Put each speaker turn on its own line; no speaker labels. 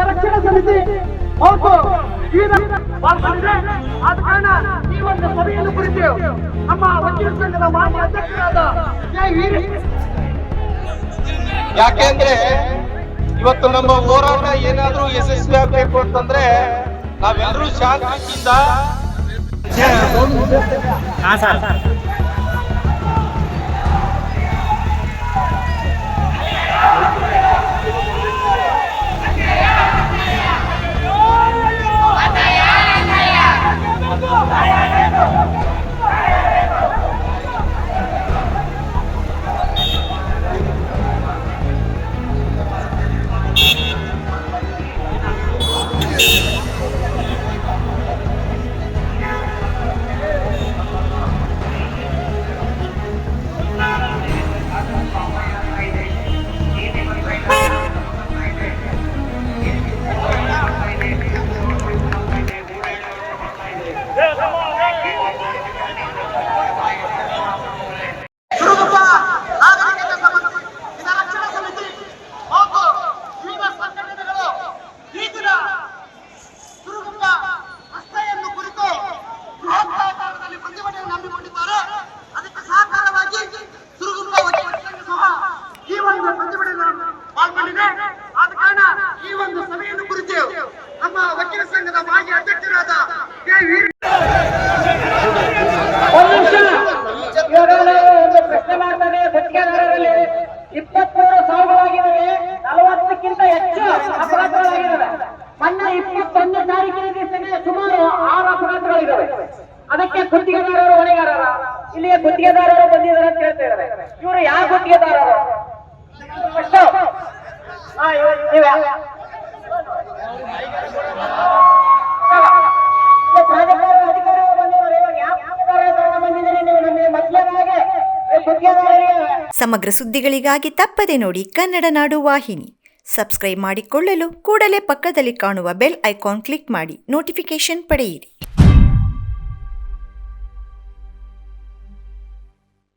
ರಕ್ಷಣಾ ಸಮಿತಿ. ಮತ್ತು ಈ ಪಾಲ್ಗೊಂಡಿದೆ ಆದ ಕಾರಣ ಈ ಒಂದು ಸಭೆಯನ್ನು ಕುರಿತು ನಮ್ಮ ವಕೀಲ ಸಂಘದ ಮಾನ್ಯ ಅಧ್ಯಕ್ಷರಾದ
ಯಾಕೆಂದ್ರೆ ಇವತ್ತು ನಮ್ಮ ಹೋರಾಟ ಏನಾದ್ರೂ ಯಶಸ್ವಿ ಆಗ್ಬೇಕು ಅಂತಂದ್ರೆ ನಾವೆಲ್ಲರೂ ಶಾಂತಿಯಿಂದ
ಕುರುಬ ಅದಕ್ಕೆ
ಗುತ್ತಿಗೆದಾರರು ಹೊಣೆಗಾರರ? ಇಲ್ಲಿಯ ಗುತ್ತಿಗೆದಾರರು ಬಂದಿದ್ದಾರೆ ಅಂತ ಹೇಳ್ತಾ ಇದ್ದಾರೆ. ಇವರು ಯಾವ ಗುತ್ತಿಗೆದಾರರು? ಅಧಿಕಾರಿಗಳು ನೀವು
ಸಮಗ್ರ ಸುದ್ದಿಗಳಿಗಾಗಿ ತಪ್ಪದೆ ನೋಡಿ ಕನ್ನಡ ನಾಡು ವಾಹಿನಿ. ಸಬ್ಸ್ಕ್ರೈಬ್ ಮಾಡಿಕೊಳ್ಳಲು ಕೂಡಲೇ ಪಕ್ಕದಲ್ಲಿ ಕಾಣುವ ಬೆಲ್ ಐಕಾನ್ ಕ್ಲಿಕ್ ಮಾಡಿ ನೋಟಿಫಿಕೇಶನ್ ಪಡೆಯಿರಿ.